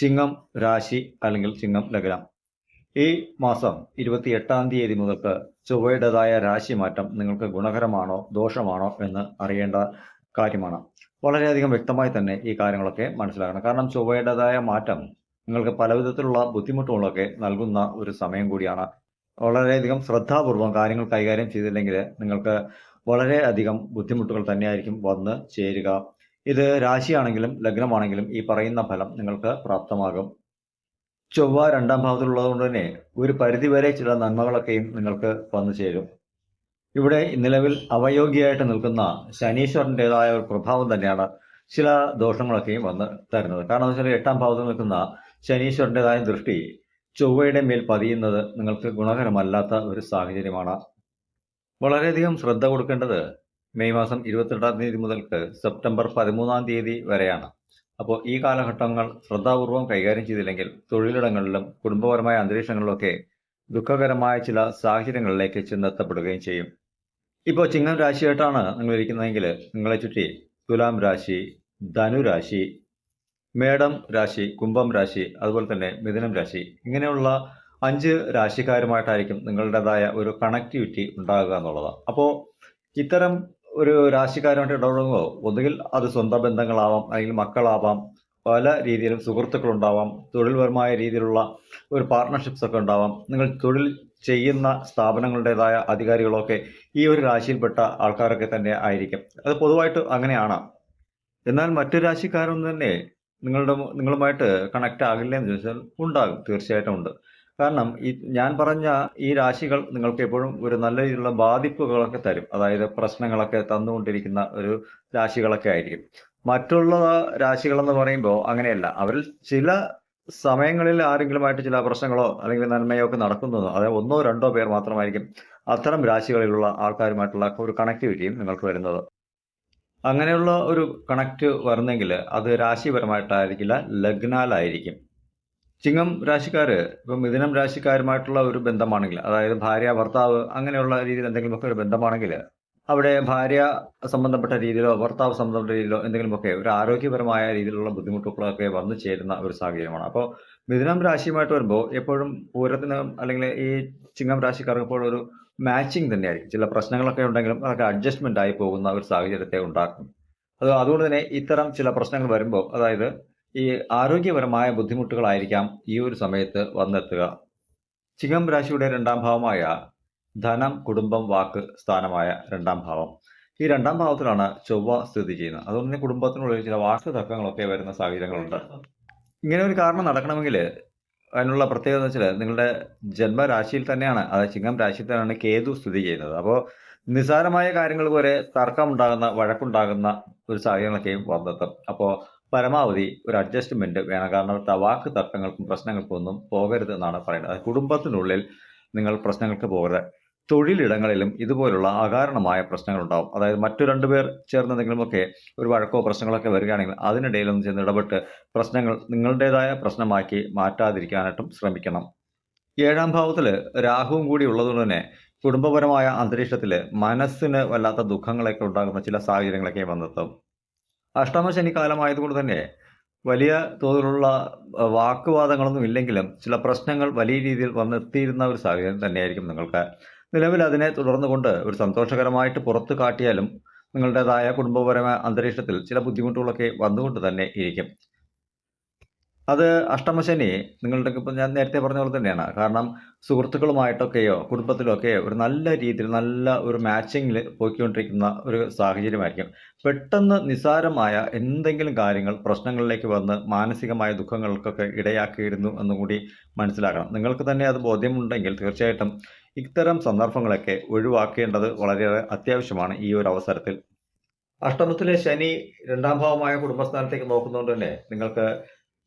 ചിങ്ങം രാശി അല്ലെങ്കിൽ ചിങ്ങം ലഗ്നം ഈ മാസം ഇരുപത്തി എട്ടാം തീയതി മുതൽക്ക് ചൊവ്വയുടേതായ രാശി മാറ്റം നിങ്ങൾക്ക് ഗുണകരമാണോ ദോഷമാണോ എന്ന് അറിയേണ്ട കാര്യമാണ്. വളരെയധികം വ്യക്തമായി തന്നെ ഈ കാര്യങ്ങളൊക്കെ മനസ്സിലാക്കണം. കാരണം ചൊവ്വയുടേതായ മാറ്റം നിങ്ങൾക്ക് പലവിധത്തിലുള്ള ബുദ്ധിമുട്ടുകളൊക്കെ നൽകുന്ന ഒരു സമയം കൂടിയാണ്. വളരെയധികം ശ്രദ്ധാപൂർവം കാര്യങ്ങൾ കൈകാര്യം ചെയ്തില്ലെങ്കിൽ നിങ്ങൾക്ക് വളരെയധികം ബുദ്ധിമുട്ടുകൾ തന്നെയായിരിക്കും വന്ന് ചേരുക. ഇത് രാശിയാണെങ്കിലും ലഗ്നമാണെങ്കിലും ഈ പറയുന്ന ഫലം നിങ്ങൾക്ക് പ്രാപ്തമാകും. ചൊവ്വ രണ്ടാം ഭാവത്തിലുള്ളതുകൊണ്ട് തന്നെ ഒരു പരിധിവരെ ചില നന്മകളൊക്കെയും നിങ്ങൾക്ക് വന്നു ചേരും. ഇവിടെ നിലവിൽ അവയോഗ്യമായിട്ട് നിൽക്കുന്ന ശനീശ്വരന്റെതായ ഒരു പ്രഭാവം തന്നെയാണ് ചില ദോഷങ്ങളൊക്കെയും വന്ന് തരുന്നത്. കാരണം എന്ന് വെച്ചാൽ എട്ടാം ഭാവത്തിൽ നിൽക്കുന്ന ശനീശ്വരന്റെതായ ദൃഷ്ടി ചൊവ്വയുടെ മേൽ പതിയുന്നത് നിങ്ങൾക്ക് ഗുണകരമല്ലാത്ത ഒരു സാഹചര്യമാണ്. വളരെയധികം ശ്രദ്ധ കൊടുക്കേണ്ടത് മെയ് മാസം ഇരുപത്തെട്ടാം തീയതി മുതൽക്ക് സെപ്റ്റംബർ പതിമൂന്നാം തീയതി വരെയാണ്. അപ്പോൾ ഈ കാലഘട്ടങ്ങൾ ശ്രദ്ധാപൂർവം കൈകാര്യം ചെയ്തില്ലെങ്കിൽ തൊഴിലിടങ്ങളിലും കുടുംബപരമായ അന്തരീക്ഷങ്ങളിലൊക്കെ ദുഃഖകരമായ ചില സാഹചര്യങ്ങളിലേക്ക് ചെന്നെത്തപ്പെടുകയും ചെയ്യും. ഇപ്പോൾ ചിങ്ങം രാശിയായിട്ടാണ് നിങ്ങൾ ഇരിക്കുന്നതെങ്കിൽ നിങ്ങളെ ചുറ്റി തുലാം രാശി ധനുരാശി മേടം രാശി കുംഭം രാശി അതുപോലെ തന്നെ മിഥുനം രാശി ഇങ്ങനെയുള്ള അഞ്ച് രാശിക്കാരുമായിട്ടായിരിക്കും നിങ്ങളുടേതായ ഒരു കണക്ടിവിറ്റി ഉണ്ടാകുക എന്നുള്ളത് അപ്പോൾ ഇത്തരം ഒരു രാശിക്കാരുമായിട്ട് ഇടപെടുമ്പോൾ ഒന്നുകിൽ അത് സ്വന്തം ബന്ധങ്ങളാവാം അല്ലെങ്കിൽ മക്കളാവാം പല രീതിയിലും സുഹൃത്തുക്കളുണ്ടാവാം തൊഴിൽപരമായ രീതിയിലുള്ള ഒരു പാർട്ട്ണർഷിപ്സ് ഒക്കെ ഉണ്ടാവാം. നിങ്ങൾ തൊഴിൽ ചെയ്യുന്ന സ്ഥാപനങ്ങളുടേതായ അധികാരികളൊക്കെ ഈ ഒരു രാശിയിൽപ്പെട്ട ആൾക്കാരൊക്കെ തന്നെ ആയിരിക്കും. അത് പൊതുവായിട്ട് അങ്ങനെയാണ്. എന്നാൽ മറ്റു രാശിക്കാരൊന്നും തന്നെ നിങ്ങളുടെ നിങ്ങളുമായിട്ട് കണക്റ്റ് ആകില്ല എന്ന് ചോദിച്ചാൽ ഉണ്ടാകും. തീർച്ചയായിട്ടും ഉണ്ട്. കാരണം ഈ ഞാൻ പറഞ്ഞ ഈ രാശികൾ നിങ്ങൾക്ക് എപ്പോഴും ഒരു നല്ല രീതിയിലുള്ള ബാധിപ്പുകളൊക്കെ തരും. അതായത് പ്രശ്നങ്ങളൊക്കെ തന്നുകൊണ്ടിരിക്കുന്ന ഒരു രാശികളൊക്കെ ആയിരിക്കും. മറ്റുള്ള രാശികളെന്ന് പറയുമ്പോൾ അങ്ങനെയല്ല. അവരിൽ ചില സമയങ്ങളിൽ ആരെങ്കിലുമായിട്ട് ചില പ്രശ്നങ്ങളോ അല്ലെങ്കിൽ നന്മയോ ഒക്കെ നടക്കുന്നതോ അതായത് ഒന്നോ രണ്ടോ പേർ മാത്രമായിരിക്കും അത്തരം രാശികളിലുള്ള ആൾക്കാരുമായിട്ടുള്ള ഒരു കണക്ടിവിറ്റിയും നിങ്ങൾക്ക് വരുന്നത്. അങ്ങനെയുള്ള ഒരു കണക്ട് വരുന്നെങ്കിൽ അത് രാശിപരമായിട്ടായിരിക്കില്ല ലഗ്നാലായിരിക്കും. ചിങ്ങം രാശിക്കാർ ഇപ്പം മിഥുനം രാശിക്കാരുമായിട്ടുള്ള ഒരു ബന്ധമാണെങ്കിൽ അതായത് ഭാര്യ ഭർത്താവ് അങ്ങനെയുള്ള രീതിയിൽ എന്തെങ്കിലുമൊക്കെ ഒരു ബന്ധമാണെങ്കിൽ അവിടെ ഭാര്യ സംബന്ധപ്പെട്ട രീതിയിലോ ഭർത്താവ് സംബന്ധപ്പെട്ട രീതിയിലോ എന്തെങ്കിലുമൊക്കെ ഒരു ആരോഗ്യപരമായ രീതിയിലുള്ള ബുദ്ധിമുട്ടുകളൊക്കെ വന്നു ചേരുന്ന ഒരു സാഹചര്യമാണ്. അപ്പോൾ മിഥുനം രാശിയുമായിട്ട് വരുമ്പോൾ എപ്പോഴും പൂരത്തിന് അല്ലെങ്കിൽ ഈ ചിങ്ങം രാശിക്കാർക്ക് എപ്പോഴും ഒരു മാച്ചിങ് തന്നെയായിരിക്കും. ചില പ്രശ്നങ്ങളൊക്കെ ഉണ്ടെങ്കിലും അതൊക്കെ അഡ്ജസ്റ്റ്മെന്റ് ആയി പോകുന്ന ഒരു സാഹചര്യത്തെ ഉണ്ടാക്കും. അത് അതുകൊണ്ട് തന്നെ ഇത്തരം ചില പ്രശ്നങ്ങൾ വരുമ്പോൾ അതായത് ഈ ആരോഗ്യപരമായ ബുദ്ധിമുട്ടുകളായിരിക്കാം ഈ ഒരു സമയത്ത് വന്നെത്തുക. ചിങ്ങം രാശിയുടെ രണ്ടാം ഭാവമായ ധനം കുടുംബം വാക്ക് സ്ഥാനമായ രണ്ടാം ഭാവം. ഈ രണ്ടാം ഭാവത്തിലാണ് ചൊവ്വ സ്ഥിതി ചെയ്യുന്നത്. അതുകൊണ്ട് തന്നെ കുടുംബത്തിനുള്ളിൽ ചില വാക്ക് തർക്കങ്ങളൊക്കെ വരുന്ന സാഹചര്യങ്ങളുണ്ട്. ഇങ്ങനെ ഒരു കാരണം നടക്കണമെങ്കിൽ അതിനുള്ള പ്രത്യേകത എന്ന് വെച്ചാൽ നിങ്ങളുടെ ജന്മരാശിയിൽ തന്നെയാണ് അതായത് ചിങ്ങം രാശിയിൽ തന്നെയാണ് കേതു സ്ഥിതി ചെയ്യുന്നത്. അപ്പോൾ നിസ്സാരമായ കാര്യങ്ങൾ പോലെ തർക്കമുണ്ടാകുന്ന വഴക്കുണ്ടാകുന്ന ഒരു സാഹചര്യങ്ങളൊക്കെയും വന്നെത്തും. അപ്പോൾ പരമാവധി ഒരു അഡ്ജസ്റ്റ്മെന്റ് വേണം. കാരണം വാക്ക് തർക്കങ്ങൾക്കും പ്രശ്നങ്ങൾക്കും ഒന്നും പോകരുത് എന്നാണ് പറയുന്നത്. കുടുംബത്തിനുള്ളിൽ നിങ്ങൾ പ്രശ്നങ്ങൾക്ക് പോകരുത്. തൊഴിലിടങ്ങളിലും ഇതുപോലുള്ള അകാരണമായ പ്രശ്നങ്ങൾ ഉണ്ടാവും അതായത് മറ്റു രണ്ടുപേർ ചേർന്ന് എന്തെങ്കിലുമൊക്കെ ഒരു വഴക്കോ പ്രശ്നങ്ങളൊക്കെ വരികയാണെങ്കിൽ അതിനിടയിലൊന്നും ചെന്ന് ഇടപെട്ട് പ്രശ്നങ്ങൾ നിങ്ങളുടേതായ പ്രശ്നമാക്കി മാറ്റാതിരിക്കാനായിട്ടും ശ്രമിക്കണം. ഏഴാം ഭാവത്തിൽ രാഹുവും കൂടി ഉള്ളതുകൊണ്ട് തന്നെ കുടുംബപരമായ അന്തരീക്ഷത്തിൽ മനസ്സിന് വല്ലാത്ത ദുഃഖങ്ങളൊക്കെ ഉണ്ടാകുന്ന ചില സാഹചര്യങ്ങളൊക്കെ വന്നെത്തും. അഷ്ടമശനി കാലമായതുകൊണ്ട് തന്നെ വലിയ തോതിലുള്ള വാക്കുവാദങ്ങളൊന്നും ഇല്ലെങ്കിലും ചില പ്രശ്നങ്ങൾ വലിയ രീതിയിൽ വന്നെത്തിയിരുന്ന ഒരു സാഹചര്യം തന്നെയായിരിക്കും നിങ്ങൾക്ക് നിലവിൽ അതിനെ തുടർന്നുകൊണ്ട് ഒരു സന്തോഷകരമായിട്ട് പുറത്തു കാട്ടിയാലും നിങ്ങളുടേതായ കുടുംബപരമായ അന്തരീക്ഷത്തിൽ ചില ബുദ്ധിമുട്ടുകളൊക്കെ വന്നുകൊണ്ട് തന്നെ ഇരിക്കും. അത് അഷ്ടമശനി നിങ്ങളുടെ ഇപ്പം ഞാൻ നേരത്തെ പറഞ്ഞ പോലെ തന്നെയാണ്. കാരണം സുഹൃത്തുക്കളുമായിട്ടൊക്കെയോ കുടുംബത്തിലൊക്കെയോ ഒരു നല്ല രീതിയിൽ നല്ല ഒരു മാച്ചിങ്ങിൽ പോയിക്കൊണ്ടിരിക്കുന്ന ഒരു സാഹചര്യമായിരിക്കും. പെട്ടെന്ന് നിസാരമായ എന്തെങ്കിലും കാര്യങ്ങൾ പ്രശ്നങ്ങളിലേക്ക് വന്ന് മാനസികമായ ദുഃഖങ്ങൾക്കൊക്കെ ഇടയാക്കിയിരുന്നു എന്നും കൂടി മനസ്സിലാക്കണം. നിങ്ങൾക്ക് തന്നെ അത് ബോധ്യമുണ്ടെങ്കിൽ തീർച്ചയായിട്ടും ഇത്തരം സന്ദർഭങ്ങളൊക്കെ ഒഴിവാക്കേണ്ടത് വളരെയേറെ അത്യാവശ്യമാണ് ഈ ഒരു അവസരത്തിൽ. അഷ്ടമത്തിലെ ശനി രണ്ടാം ഭാവമായ കുടുംബസ്ഥാനത്തേക്ക് നോക്കുന്നതുകൊണ്ട് തന്നെ നിങ്ങൾക്ക്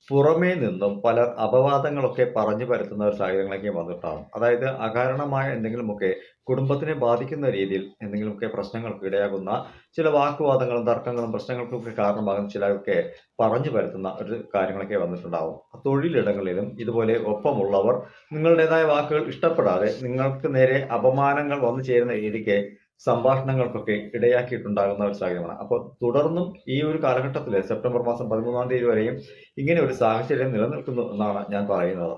പുറമേ നിന്നും പല അപവാദങ്ങളൊക്കെ പറഞ്ഞു പരത്തുന്ന ഒരു സാഹചര്യങ്ങളൊക്കെ വന്നിട്ടാണ്. അതായത് അകാരണമായ എന്തെങ്കിലുമൊക്കെ കുടുംബത്തിനെ ബാധിക്കുന്ന രീതിയിൽ എന്തെങ്കിലുമൊക്കെ പ്രശ്നങ്ങൾക്ക് ഇടയാകുന്ന ചില വാക്കുവാദങ്ങളും തർക്കങ്ങളും പ്രശ്നങ്ങൾക്കൊക്കെ കാരണമാകുന്ന ചിലരൊക്കെ പറഞ്ഞു പരത്തുന്ന ഒരു കാര്യങ്ങളൊക്കെ വന്നിട്ടുണ്ടാവും. തൊഴിലിടങ്ങളിലും ഇതുപോലെ ഒപ്പമുള്ളവർ നിങ്ങളുടേതായ വാക്കുകൾ ഇഷ്ടപ്പെടാതെ നിങ്ങൾക്ക് നേരെ അപമാനങ്ങൾ വന്നു ചേരുന്ന രീതിക്ക് സംഭാഷണങ്ങൾക്കൊക്കെ ഇടയാക്കിയിട്ടുണ്ടാകുന്ന ഒരു സാഹചര്യമാണ്. അപ്പോൾ തുടർന്നും ഈ ഒരു കാലഘട്ടത്തിൽ സെപ്റ്റംബർ മാസം പതിമൂന്നാം തീയതി വരെയും ഇങ്ങനെ ഒരു സാഹചര്യം നിലനിൽക്കുന്നു എന്നാണ് ഞാൻ പറയുന്നത്.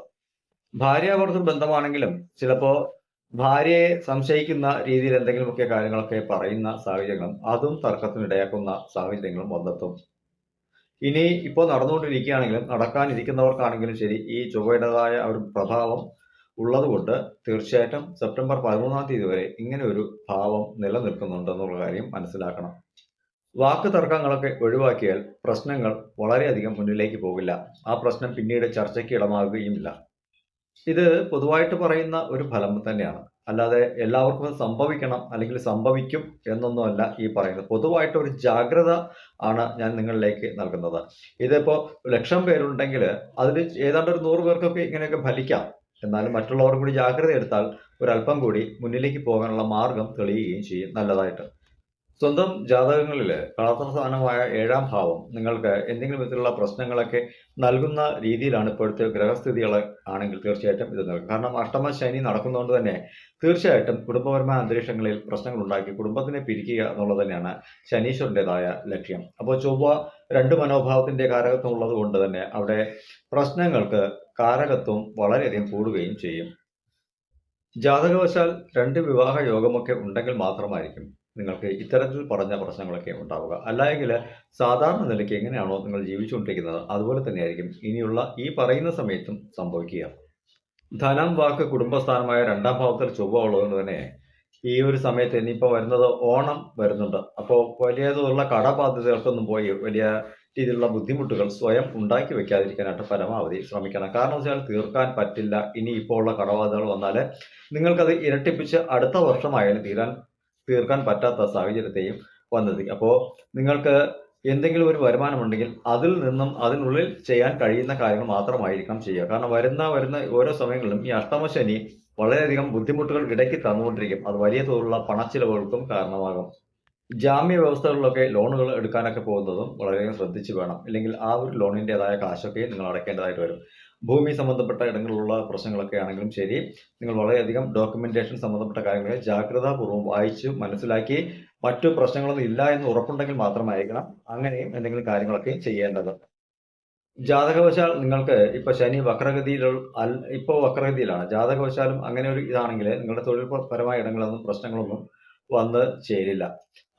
ഭാര്യാഭർത്തൃ ബന്ധമാണെങ്കിലും ചിലപ്പോൾ ഭാര്യയെ സംശയിക്കുന്ന രീതിയിൽ എന്തെങ്കിലുമൊക്കെ കാര്യങ്ങളൊക്കെ പറയുന്ന സാഹചര്യങ്ങളും അതും തർക്കത്തിനിടയാക്കുന്ന സാഹചര്യങ്ങളും വന്നെത്തും. ഇനി ഇപ്പോൾ നടന്നുകൊണ്ടിരിക്കുകയാണെങ്കിലും നടക്കാനിരിക്കുന്നവർക്കാണെങ്കിലും ശരി ഈ ചൊവ്വയുടേതായ ഒരു പ്രഭാവം ഉള്ളതുകൊണ്ട് തീർച്ചയായിട്ടും സെപ്റ്റംബർ പതിമൂന്നാം തീയതി വരെ ഇങ്ങനെ ഒരു ഭാവം നിലനിൽക്കുന്നുണ്ടെന്നുള്ള കാര്യം മനസ്സിലാക്കണം. വാക്ക് തർക്കങ്ങളൊക്കെ ഒഴിവാക്കിയാൽ പ്രശ്നങ്ങൾ വളരെയധികം മുന്നിലേക്ക് പോകില്ല. ആ പ്രശ്നം പിന്നീട് ചർച്ചയ്ക്ക് ഇടമാകുകയുമില്ല. ഇത് പൊതുവായിട്ട് പറയുന്ന ഒരു ഫലം തന്നെയാണ്. അല്ലാതെ എല്ലാവർക്കും സംഭവിക്കണം അല്ലെങ്കിൽ സംഭവിക്കും എന്നൊന്നുമല്ല ഈ പറയുന്നത്. പൊതുവായിട്ട് ഒരു ജാഗ്രത ആണ് ഞാൻ നിങ്ങളിലേക്ക് നൽകുന്നത്. ഇതിപ്പോൾ ലക്ഷം പേരുണ്ടെങ്കിൽ അതിൽ ഏതാണ്ട് ഒരു നൂറ് പേർക്കൊക്കെ ഇങ്ങനെയൊക്കെ ഫലിക്കാം. എന്നാലും മറ്റുള്ളവർ കൂടി ജാഗ്രത എടുത്താൽ ഒരല്പം കൂടി മുന്നിലേക്ക് പോകാനുള്ള മാർഗം തെളിയുകയും ചെയ്യും നല്ലതായിട്ട്. സ്വന്തം ജാതകങ്ങളിൽ കളത്രസ്ഥാനമായ ഏഴാം ഭാവം നിങ്ങൾക്ക് എന്തെങ്കിലും വിധത്തിലുള്ള പ്രശ്നങ്ങളൊക്കെ നൽകുന്ന രീതിയിലാണ് ഇപ്പോഴത്തെ ഗ്രഹസ്ഥിതികൾ ആണെങ്കിൽ തീർച്ചയായിട്ടും ഇത് നൽകും കാരണം അഷ്ടമ ശനി നടക്കുന്നതുകൊണ്ട് തന്നെ തീർച്ചയായിട്ടും കുടുംബപരമായ അന്തരീക്ഷങ്ങളിൽ പ്രശ്നങ്ങൾ ഉണ്ടാക്കി കുടുംബത്തിനെ പിരിക്കുക എന്നുള്ളത് തന്നെയാണ് ശനീശ്വരന്റെതായ ലക്ഷ്യം. അപ്പോൾ ചൊവ്വ രണ്ട് മനോഭാവത്തിന്റെ കാരകത്വം ഉള്ളത് കൊണ്ട് തന്നെ അവിടെ പ്രശ്നങ്ങൾക്ക് കാരകത്വം വളരെയധികം കൂടുകയും ചെയ്യും. ജാതകവശാൽ രണ്ട് വിവാഹ യോഗമൊക്കെ ഉണ്ടെങ്കിൽ മാത്രമായിരിക്കും നിങ്ങൾക്ക് ഇത്തരത്തിൽ പറഞ്ഞ പ്രശ്നങ്ങളൊക്കെ ഉണ്ടാവുക. അല്ലെങ്കിൽ സാധാരണ നിലയ്ക്ക് എങ്ങനെയാണോ നിങ്ങൾ ജീവിച്ചുകൊണ്ടിരിക്കുന്നത് അതുപോലെ തന്നെയായിരിക്കും ഇനിയുള്ള ഈ പറയുന്ന സമയത്തും സംഭവിക്കുക. ധനം വാക്ക് കുടുംബസ്ഥാനമായ രണ്ടാം ഭാവത്തിൽ ചൊവ്വ ഉള്ളതുകൊണ്ട് തന്നെ ഈ ഒരു സമയത്ത് ഇനിയിപ്പോൾ വരുന്നത് ഓണം വരുന്നുണ്ട്. അപ്പോൾ വലിയതുള്ള കടബാധ്യതകൾക്കൊന്നും പോയി വലിയ രീതിയിലുള്ള ബുദ്ധിമുട്ടുകൾ സ്വയം ഉണ്ടാക്കി വെക്കാതിരിക്കാനായിട്ട് പരമാവധി ശ്രമിക്കണം. കാരണം വെച്ചാൽ തീർക്കാൻ പറ്റില്ല. ഇനി ഇപ്പോൾ ഉള്ള കടബാധ്യതകൾ വന്നാൽ നിങ്ങൾക്കത് ഇരട്ടിപ്പിച്ച് അടുത്ത വർഷമായാലും തീരാൻ തീർക്കാൻ പറ്റാത്ത സാഹചര്യത്തെയും വന്നത് അപ്പോൾ നിങ്ങൾക്ക് എന്തെങ്കിലും ഒരു വരുമാനമുണ്ടെങ്കിൽ അതിൽ നിന്നും അതിനുള്ളിൽ ചെയ്യാൻ കഴിയുന്ന കാര്യങ്ങൾ മാത്രമായിരിക്കണം ചെയ്യുക. കാരണം വരുന്ന വരുന്ന ഓരോ സമയങ്ങളിലും ഈ അഷ്ടമശനി വളരെയധികം ബുദ്ധിമുട്ടുകൾ ഇടയ്ക്ക് തന്നുകൊണ്ടിരിക്കും. അത് വലിയ തോതിലുള്ള പണച്ചിലവുകൾക്കും കാരണമാകും. ജാമ്യ വ്യവസ്ഥകളിലൊക്കെ ലോണുകൾ എടുക്കാനൊക്കെ പോകുന്നതും വളരെയധികം ശ്രദ്ധിച്ചു വേണം. ഇല്ലെങ്കിൽ ആ ഒരു ലോണിന്റെതായ കാശൊക്കെ നിങ്ങൾ അടയ്ക്കേണ്ടതായിട്ട് വരും. ഭൂമി സംബന്ധപ്പെട്ട ഇടങ്ങളിലുള്ള പ്രശ്നങ്ങളൊക്കെ ആണെങ്കിലും ശരി. നിങ്ങൾ വളരെയധികം ഡോക്യുമെന്റേഷൻ സംബന്ധപ്പെട്ട കാര്യങ്ങൾ ജാഗ്രതാപൂർവം വായിച്ചു മനസ്സിലാക്കി മറ്റു പ്രശ്നങ്ങളൊന്നും ഇല്ല എന്ന് ഉറപ്പുണ്ടെങ്കിൽ മാത്രമായിരിക്കണം അങ്ങനെയും എന്തെങ്കിലും കാര്യങ്ങളൊക്കെ ചെയ്യേണ്ടത്. ജാതകവശാൽ നിങ്ങൾക്ക് ഇപ്പൊ ശനി വക്രഗതിയിലുള്ള അൽ- ഇപ്പൊ വക്രഗതിയിലാണ്. ജാതകവശാലും അങ്ങനെ ഒരു ഇതാണെങ്കിൽ നിങ്ങളുടെ തൊഴിൽപരമായ ഇടങ്ങളൊന്നും പ്രശ്നങ്ങളൊന്നും വന്ന് ചേരില്ല.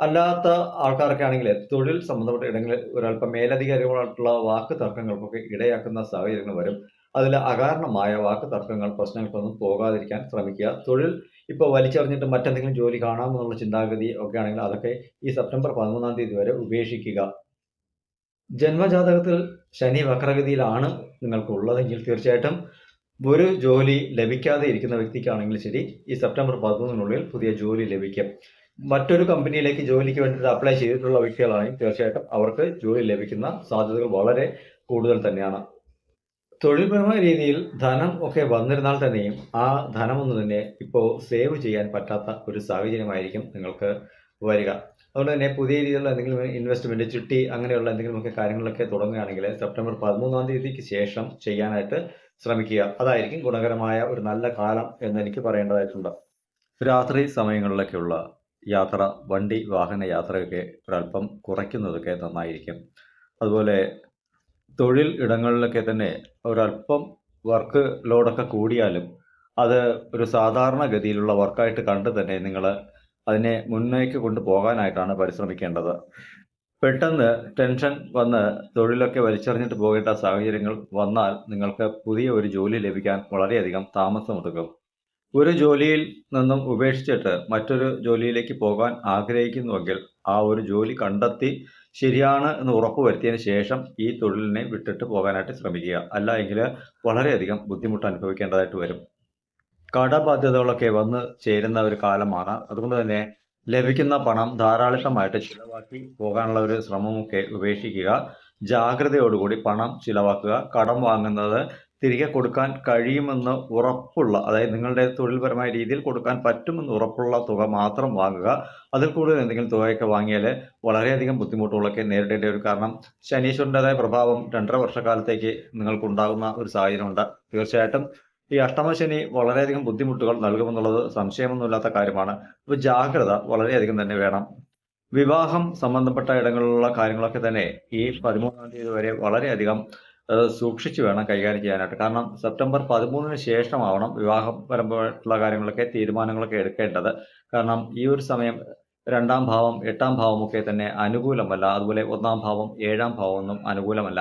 അല്ലാത്ത ആൾക്കാരൊക്കെ ആണെങ്കിൽ തൊഴിൽ സംബന്ധപ്പെട്ട ഇടങ്ങളിൽ ഒരല്പം മേലധികാരികളായിട്ടുള്ള വാക്ക് തർക്കങ്ങൾക്കൊക്കെ ഇടയാക്കുന്ന സാഹചര്യങ്ങൾ വരും. അതിൽ അകാരണമായ വാക്ക് തർക്കങ്ങൾ പ്രശ്നങ്ങൾക്കൊന്നും പോകാതിരിക്കാൻ ശ്രമിക്കുക. തൊഴിൽ ഇപ്പോൾ വലിച്ചെറിഞ്ഞിട്ട് മറ്റെന്തെങ്കിലും ജോലി കാണാമെന്നുള്ള ചിന്താഗതി ഒക്കെ ആണെങ്കിൽ അതൊക്കെ ഈ സെപ്റ്റംബർ പതിമൂന്നാം തീയതി വരെ ഉപേക്ഷിക്കുക. ജന്മജാതകത്തിൽ ശനി വക്രഗതിയിലാണ് നിങ്ങൾക്ക് ഉള്ളതെങ്കിൽ തീർച്ചയായിട്ടും ഒരു ജോലി ലഭിക്കാതെ ഇരിക്കുന്ന വ്യക്തിക്കാണെങ്കിൽ ശരി ഈ സെപ്റ്റംബർ പതിമൂന്നിനുള്ളിൽ പുതിയ ജോലി ലഭിക്കും. മറ്റൊരു കമ്പനിയിലേക്ക് ജോലിക്ക് വേണ്ടിയിട്ട് അപ്ലൈ ചെയ്തിട്ടുള്ള വ്യക്തികളാണെങ്കിൽ തീർച്ചയായിട്ടും അവർക്ക് ജോലി ലഭിക്കുന്ന സാധ്യതകൾ വളരെ കൂടുതൽ തന്നെയാണ്. തൊഴിൽപരമായ രീതിയിൽ ധനം ഒക്കെ വന്നിരുന്നാൽ തന്നെയും ആ ധനമൊന്നും തന്നെ ഇപ്പോൾ സേവ് ചെയ്യാൻ പറ്റാത്ത ഒരു സാഹചര്യമായിരിക്കും നിങ്ങൾക്ക് വരിക. അതുകൊണ്ട് തന്നെ പുതിയ രീതിയിലുള്ള എന്തെങ്കിലും ഇൻവെസ്റ്റ്മെന്റ് ചിട്ടി അങ്ങനെയുള്ള എന്തെങ്കിലുമൊക്കെ കാര്യങ്ങളൊക്കെ തുടങ്ങുകയാണെങ്കിൽ സെപ്റ്റംബർ പതിമൂന്നാം തീയതിക്ക് ശേഷം ചെയ്യാനായിട്ട് ശ്രമിക്കുക. അതായിരിക്കും ഗുണകരമായ ഒരു നല്ല കാലം എന്ന് എനിക്ക് പറയേണ്ടതായിട്ടുണ്ട്. രാത്രി സമയങ്ങളിലൊക്കെയുള്ള യാത്ര വണ്ടി വാഹന യാത്രയൊക്കെ ഒരല്പം കുറയ്ക്കുന്നതൊക്കെ നന്നായിരിക്കും. അതുപോലെ തൊഴിൽ ഇടങ്ങളിലൊക്കെ തന്നെ ഒരല്പം വർക്ക് ലോഡൊക്കെ കൂടിയാലും അത് ഒരു സാധാരണ ഗതിയിലുള്ള വർക്കായിട്ട് കണ്ട് തന്നെ നിങ്ങൾ അതിനെ മുന്നേക്ക് കൊണ്ടുപോകാനായിട്ടാണ് പരിശ്രമിക്കേണ്ടത്. പെട്ടെന്ന് ടെൻഷൻ വന്ന് തൊഴിലൊക്കെ വലിച്ചെറിഞ്ഞിട്ട് പോകേണ്ട സാഹചര്യങ്ങൾ വന്നാൽ നിങ്ങൾക്ക് പുതിയ ഒരു ജോലി ലഭിക്കാൻ വളരെയധികം താമസമെടുക്കും ഒരു ജോലിയിൽ നിന്നും ഉപേക്ഷിച്ചിട്ട് മറ്റൊരു ജോലിയിലേക്ക് പോകാൻ ആഗ്രഹിക്കുന്നുവെങ്കിൽ ആ ഒരു ജോലി കണ്ടെത്തി ശരിയാണ് എന്ന് ഉറപ്പുവരുത്തിയതിന് ശേഷം ഈ തൊഴിലിനെ വിട്ടിട്ട് പോകാനായിട്ട് ശ്രമിക്കുക. അല്ല എങ്കിൽ വളരെയധികം ബുദ്ധിമുട്ട് അനുഭവിക്കേണ്ടതായിട്ട് വരും. കടബാധ്യതകളൊക്കെ വന്ന് ചേരുന്ന ഒരു കാലമാണ്. അതുകൊണ്ട് തന്നെ ലഭിക്കുന്ന പണം ധാരാളിത്തമായിട്ട് ചിലവാക്കി പോകാനുള്ള ഒരു ശ്രമമൊക്കെ ഉപേക്ഷിക്കുക. ജാഗ്രതയോടുകൂടി പണം ചിലവാക്കുക. കടം വാങ്ങുന്നത് തിരികെ കൊടുക്കാൻ കഴിയുമെന്ന് ഉറപ്പുള്ള അതായത് നിങ്ങളുടെ തൊഴിൽപരമായ രീതിയിൽ കൊടുക്കാൻ പറ്റുമെന്ന് ഉറപ്പുള്ള തുക മാത്രം വാങ്ങുക. അതിൽ കൂടുതൽ എന്തെങ്കിലും തുകയൊക്കെ വാങ്ങിയാൽ വളരെയധികം ബുദ്ധിമുട്ടുകളൊക്കെ നേരിടേണ്ട ഒരു കാരണം ശനീശ്വരന്റെതായ പ്രഭാവം രണ്ടര വർഷക്കാലത്തേക്ക് നിങ്ങൾക്കുണ്ടാകുന്ന ഒരു സാഹചര്യമുണ്ട്. തീർച്ചയായിട്ടും ഈ അഷ്ടമശനി വളരെയധികം ബുദ്ധിമുട്ടുകൾ നൽകുമെന്നുള്ളത് സംശയമൊന്നുമില്ലാത്ത കാര്യമാണ്. അപ്പോൾ ജാഗ്രത വളരെയധികം തന്നെ വേണം. വിവാഹം സംബന്ധപ്പെട്ട ഇടങ്ങളിലുള്ള കാര്യങ്ങളൊക്കെ തന്നെ ഈ പതിമൂന്നാം തീയതി വരെ വളരെയധികം സൂക്ഷിച്ചു വേണം കൈകാര്യം ചെയ്യാനായിട്ട്. കാരണം സെപ്റ്റംബർ പതിമൂന്നിന് ശേഷമാവണം വിവാഹപരമായിട്ടുള്ള കാര്യങ്ങളൊക്കെ തീരുമാനങ്ങളൊക്കെ എടുക്കേണ്ടത്. കാരണം ഈ ഒരു സമയം രണ്ടാം ഭാവം എട്ടാം ഭാവമൊക്കെ തന്നെ അനുകൂലമല്ല. അതുപോലെ ഒന്നാം ഭാവം ഏഴാം ഭാവം ഒന്നും അനുകൂലമല്ല.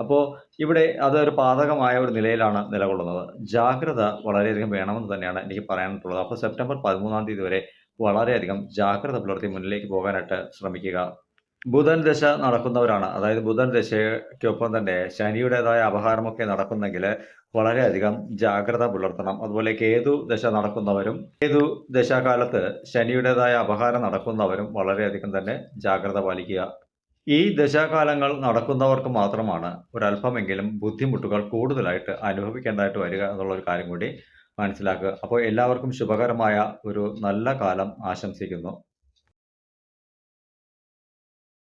അപ്പോൾ ഇവിടെ അതൊരു പാതകമായ ഒരു നിലയിലാണ് നിലകൊള്ളുന്നത്. ജാഗ്രത വളരെയധികം വേണമെന്ന് തന്നെയാണ് എനിക്ക് പറയാനായിട്ടുള്ളത് അപ്പോൾ സെപ്റ്റംബർ പതിമൂന്നാം തീയതി വരെ വളരെയധികം ജാഗ്രത പുലർത്തി മുന്നിലേക്ക് പോകാനായിട്ട് ശ്രമിക്കുക. ബുധൻ ദശ നടക്കുന്നവരാണ്. അതായത് ബുധൻ ദശയ്ക്കൊപ്പം തന്നെ ശനിയുടേതായ അപഹാരമൊക്കെ നടക്കുന്നെങ്കിൽ വളരെയധികം ജാഗ്രത പുലർത്തണം. അതുപോലെ കേതു ദശ നടക്കുന്നവരും കേതു ദശാകാലത്ത് ശനിയുടേതായ അപഹാരം നടക്കുന്നവരും വളരെയധികം തന്നെ ജാഗ്രത പാലിക്കുക. ഈ ദശാകാലങ്ങൾ നടക്കുന്നവർക്ക് മാത്രമാണ് ഒരല്പമെങ്കിലും ബുദ്ധിമുട്ടുകൾ കൂടുതലായിട്ട് അനുഭവിക്കേണ്ടതായിട്ട് വരിക എന്നുള്ള ഒരു കാര്യം കൂടി മനസ്സിലാക്കുക. അപ്പോൾ എല്ലാവർക്കും ശുഭകരമായ ഒരു നല്ല കാലം ആശംസിക്കുന്നു.